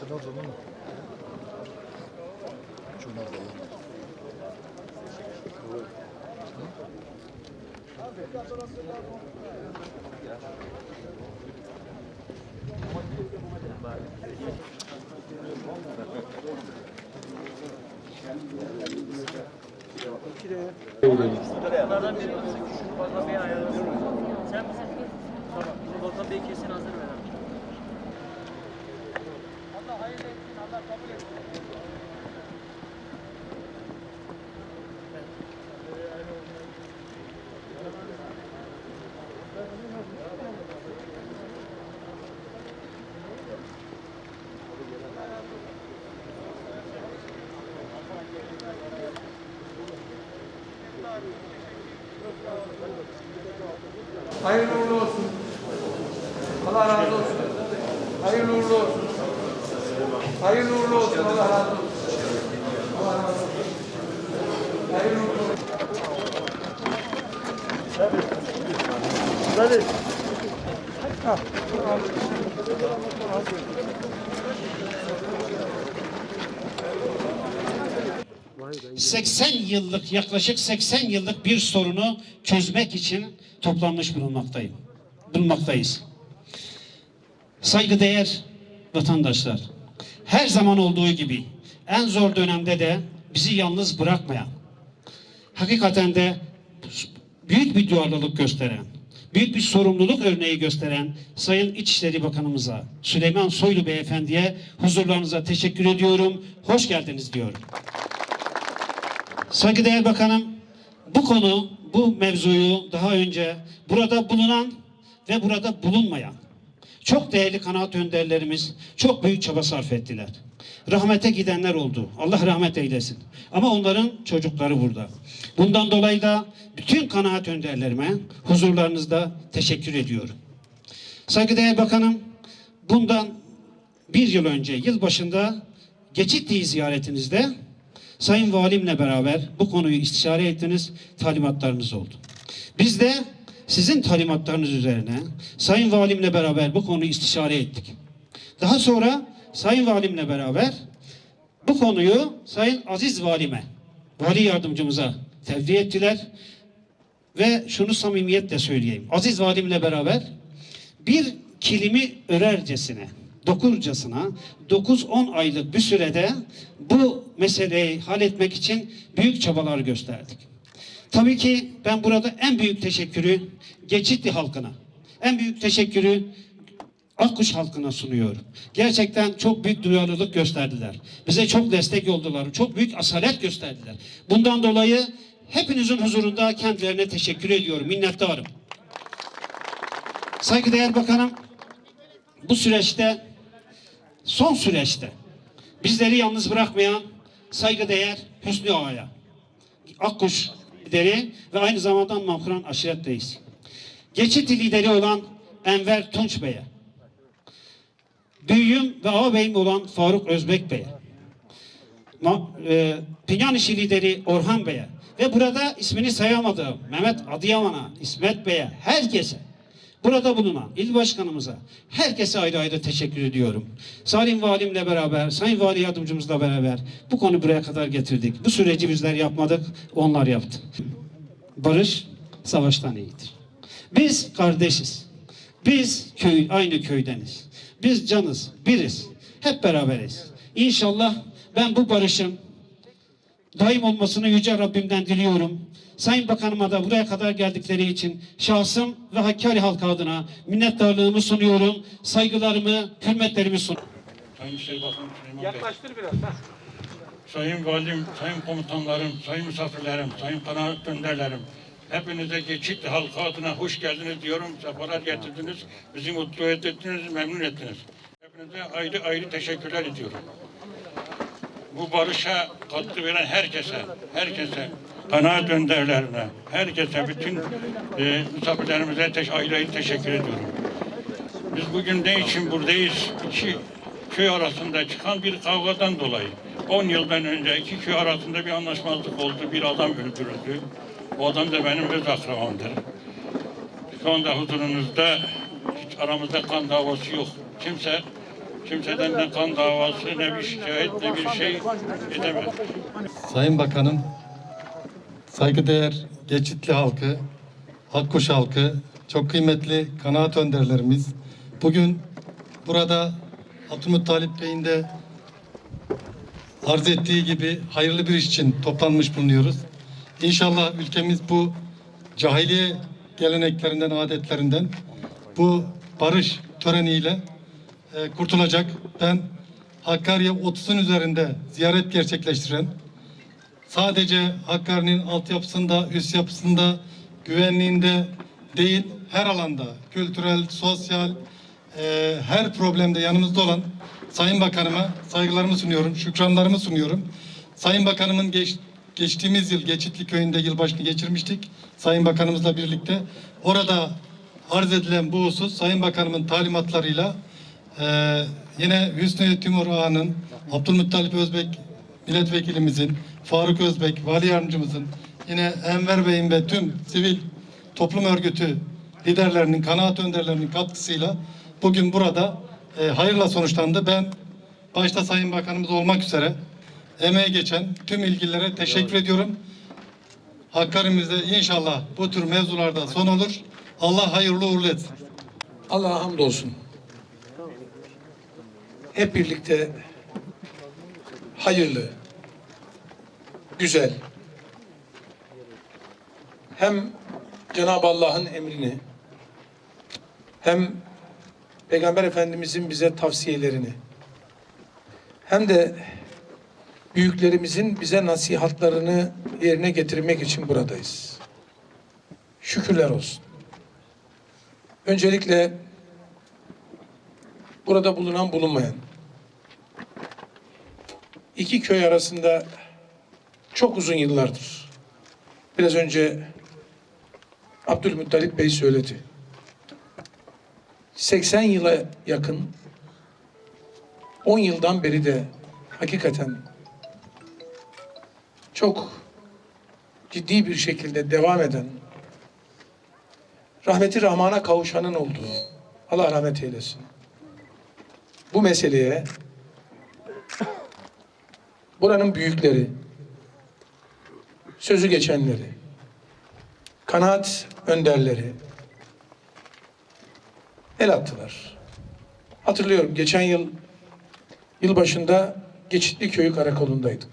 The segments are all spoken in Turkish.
Er nog doen? Şunlar da ya. Bunlardan biri olsun. Şu Volkan Bey'i ayarlasın. Sen Allah hayırlı etsin. Allah kabul etsin. Hayırlı uğurlu olsun. Allah razı olsun. Hayırlı uğurlu olsun. Hayırlı uğurlu olsun. Allah razı olsun. Allah razı olsun. Hayırlı uğurlu olsun. Hadi. 80 yıllık yaklaşık 80 yıllık bir sorunu çözmek için toplanmış bulunmaktayım. Bulunmaktayız. Saygıdeğer vatandaşlar, her zaman olduğu gibi en zor dönemde de bizi yalnız bırakmayan, hakikaten de büyük bir duyarlılık gösteren, büyük bir sorumluluk örneği gösteren Sayın İçişleri Bakanımıza, Süleyman Soylu Beyefendi'ye huzurlarınıza teşekkür ediyorum. Hoş geldiniz diyorum. Saygıdeğer Bakanım, bu konu, bu mevzuyu daha önce burada bulunan ve burada bulunmayan çok değerli kanaat önderlerimiz çok büyük çaba sarf ettiler. Rahmete gidenler oldu. Allah rahmet eylesin. Ama onların çocukları burada. Bundan dolayı da bütün kanaat önderlerime huzurlarınızda teşekkür ediyorum. Saygıdeğer Bakanım, bundan bir yıl önce, yıl başında Geçitli ziyaretinizde Sayın Valimle beraber bu konuyu istişare ettiniz, talimatlarınız oldu. Biz de sizin talimatlarınız üzerine Sayın Valimle beraber bu konuyu istişare ettik. Daha sonra Sayın Valimle beraber bu konuyu Sayın Aziz Valime, Vali Yardımcımıza tevdi ettiler. Ve şunu samimiyetle söyleyeyim. Aziz Valimle beraber bir kilimi örercesine, dokurcasına 9-10 aylık bir sürede bu meseleyi halletmek için büyük çabalar gösterdik. Tabii ki ben burada en büyük teşekkürü Geçitli halkına, en büyük teşekkürü Akkuş halkına sunuyorum. Gerçekten çok büyük duyarlılık gösterdiler. Bize çok destek oldular. Çok büyük asalet gösterdiler. Bundan dolayı hepinizin huzurunda kendilerine teşekkür ediyorum. Minnettarım. Saygıdeğer Bakanım, bu süreçte, son süreçte bizleri yalnız bırakmayan saygıdeğer Hüsnü Ağa'ya, Akkuş lideri ve aynı zamanda Mahkuran Aşiret Reis. Geçit lideri olan Enver Tunç Bey'e, büyüğüm ve ağabeyim olan Faruk Özbek Bey'e, e, Pinyan işi lideri Orhan Bey'e ve burada ismini sayamadığım Mehmet Adıyaman'a, İsmet Bey'e, herkese, burada bulunan il başkanımıza, herkese ayrı ayrı teşekkür ediyorum. Salim Valimle beraber, Sayın Vali Yardımcımızla beraber bu konu buraya kadar getirdik. Bu süreci bizler yapmadık, onlar yaptı. Barış savaştan iyidir. Biz kardeşiz. Biz köy, aynı köydeniz. Biz canız, biriz. Hep beraberiz. İnşallah ben bu barışın daim olmasını Yüce Rabbimden diliyorum. Sayın Bakanıma da buraya kadar geldikleri için şahsım ve Hakkari halkı adına minnettarlığımı sunuyorum. Saygılarımı, hürmetlerimi sunuyorum. Sayın Şey Bakan Süleyman Bey, Yaklaştır biraz. ha. Sayın Valim, Sayın Komutanlarım, Sayın Misafirlerim, Sayın Kanaat Önderlerim, hepinize Geçitli halkı adına hoş geldiniz diyorum. Sefalar getirdiniz, bizi mutlu ettiniz, memnun ettiniz. Hepinize ayrı ayrı teşekkürler ediyorum. Bu barışa katkı veren herkese, herkese, kanaat önderlerine, herkese, bütün e, misafirlerimize teş ayrı teşekkür ediyorum. Biz bugün ne için buradayız? İki köy arasında çıkan bir kavgadan dolayı. 10 yıldan önce iki köy arasında bir anlaşmazlık oldu. Bir adam öldürüldü. O adam da benim öz akrabamdır. Şu anda huzurunuzda hiç aramızda kan davası yok. Kimse kimseden ne kan davası ne bir şikayet ne bir şey edemez. Sayın Bakanım, saygıdeğer Geçitli halkı, Akkuş halkı, çok kıymetli kanaat önderlerimiz. Bugün burada Abdülmuttalip Bey'in de arz ettiği gibi hayırlı bir iş için toplanmış bulunuyoruz. İnşallah ülkemiz bu cahiliye geleneklerinden, adetlerinden bu barış töreniyle e, kurtulacak. Ben Hakkari'ye 30'un üzerinde ziyaret gerçekleştiren, sadece Hakkari'nin altyapısında, üst yapısında, güvenliğinde değil, her alanda, kültürel, sosyal, e, her problemde yanımızda olan Sayın Bakanıma saygılarımı sunuyorum, şükranlarımı sunuyorum. Sayın Bakanımın geç, geçtiğimiz yıl Geçitli Köyü'nde yılbaşını geçirmiştik. Sayın Bakanımızla birlikte. Orada arz edilen bu husus Sayın Bakanımın talimatlarıyla ee, yine Hüsnü Timur Ağa'nın, Abdülmuttalip Özbek milletvekilimizin, Faruk Özbek vali yardımcımızın, yine Enver Bey'in ve tüm sivil toplum örgütü liderlerinin, kanaat önderlerinin katkısıyla bugün burada e, hayırla sonuçlandı. Ben başta Sayın Bakanımız olmak üzere emeğe geçen tüm ilgililere teşekkür ediyorum. Hakkari'mizde inşallah bu tür mevzularda son olur. Allah hayırlı uğurlu etsin. Allah'a hamdolsun. Hep birlikte hayırlı, güzel, hem Cenab-ı Allah'ın emrini, hem Peygamber Efendimizin bize tavsiyelerini, hem de büyüklerimizin bize nasihatlarını yerine getirmek için buradayız. Şükürler olsun. Öncelikle burada bulunan bulunmayan iki köy arasında çok uzun yıllardır. Biraz önce Abdülmuttalip Bey söyledi. 80 yıla yakın 10 yıldan beri de hakikaten çok ciddi bir şekilde devam eden rahmeti Rahman'a kavuşanın olduğu Allah rahmet eylesin. Bu meseleye buranın büyükleri, sözü geçenleri, kanaat önderleri el attılar. Hatırlıyorum geçen yıl yılbaşında Geçitli Köyü Karakolu'ndaydık.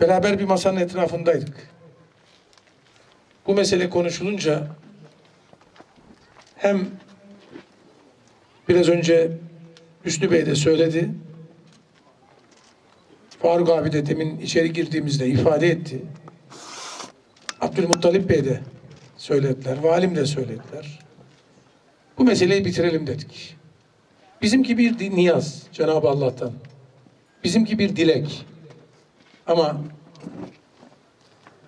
Beraber bir masanın etrafındaydık. Bu mesele konuşulunca hem biraz önce Hüsnü Bey de söyledi. Faruk abi de demin içeri girdiğimizde ifade etti. Abdülmuttalip Bey de söylediler. Valim de söylediler. Bu meseleyi bitirelim dedik. Bizimki bir niyaz Cenab-ı Allah'tan. Bizimki bir dilek. Ama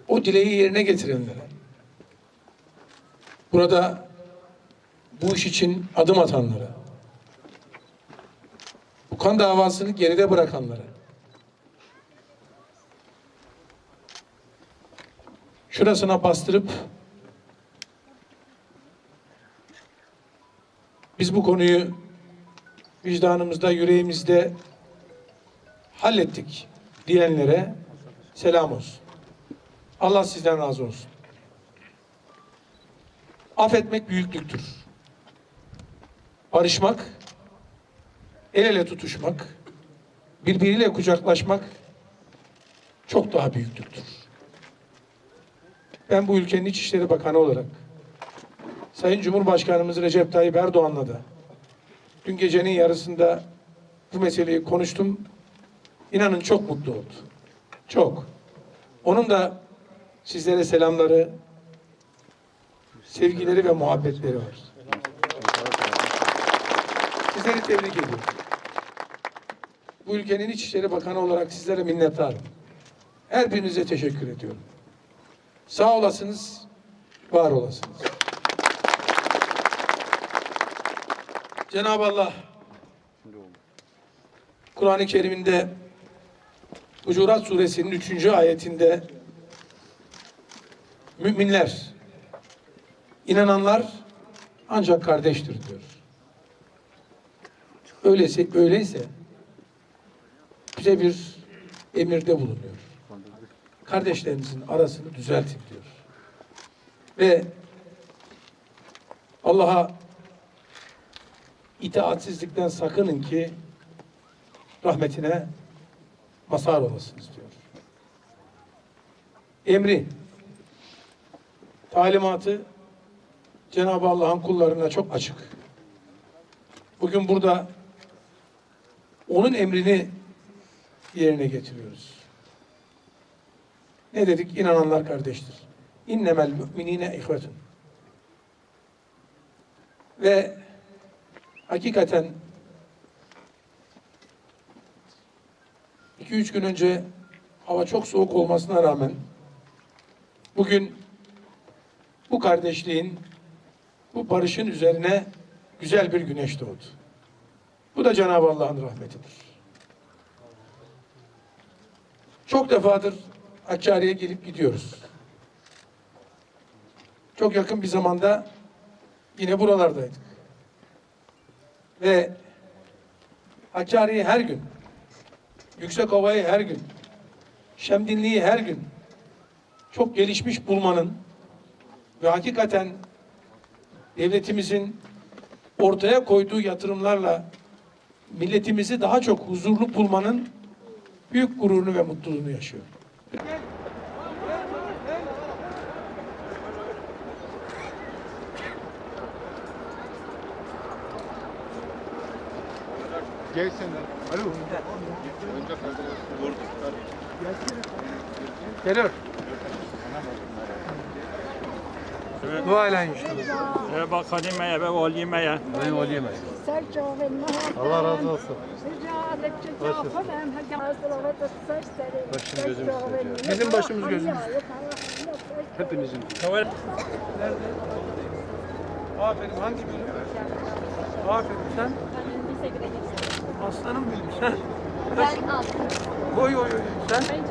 o dileği yerine getirenlere, burada bu iş için adım atanlara, bu kan davasını geride bırakanlara, şurasına bastırıp biz bu konuyu vicdanımızda, yüreğimizde hallettik diyenlere selam olsun. Allah sizden razı olsun. Affetmek büyüklüktür. Barışmak, el ele tutuşmak, birbiriyle kucaklaşmak çok daha büyüklüktür. Ben bu ülkenin İçişleri Bakanı olarak Sayın Cumhurbaşkanımız Recep Tayyip Erdoğan'la da dün gecenin yarısında bu meseleyi konuştum. İnanın çok mutlu oldu. Çok. Onun da sizlere selamları, sevgileri ve muhabbetleri var. Sizleri tebrik ediyorum. Bu ülkenin İçişleri Bakanı olarak sizlere minnettarım. Her birinize teşekkür ediyorum. Sağ olasınız, var olasınız. Cenab-ı Allah Kur'an-ı Kerim'inde Hucurat suresinin üçüncü ayetinde müminler, inananlar ancak kardeştir diyor. Öyleyse, öyleyse bize bir emirde bulunuyor. Kardeşlerinizin arasını düzeltin diyor. Ve Allah'a itaatsizlikten sakının ki rahmetine mazhar olasınız diyor. Emri, talimatı Cenab-ı Allah'ın kullarına çok açık. Bugün burada onun emrini yerine getiriyoruz. Ne dedik? İnananlar kardeştir. İnnemel müminine ihvetun. Ve hakikaten iki üç gün önce hava çok soğuk olmasına rağmen bugün bu kardeşliğin, bu barışın üzerine güzel bir güneş doğdu. Bu da Cenab-ı Allah'ın rahmetidir. Çok defadır Hakkari'ye gelip gidiyoruz. Çok yakın bir zamanda yine buralardaydık. Ve Hakkari'yi her gün, Yüksekova'yı her gün, Şemdinli'yi her gün çok gelişmiş bulmanın ve hakikaten devletimizin ortaya koyduğu yatırımlarla milletimizi daha çok huzurlu bulmanın büyük gururunu ve mutluluğunu yaşıyor. Gel sen de. Alo. Geliyor. Dua ile inşallah. Ve bak Halime'ye ve Valime'ye. Allah razı olsun. Bizim başımız gözümüz. Hepinizin. Aferin hangi bölüm? Aferin sen aslanım benim sen. Ben aldım. Oy oy oy sen.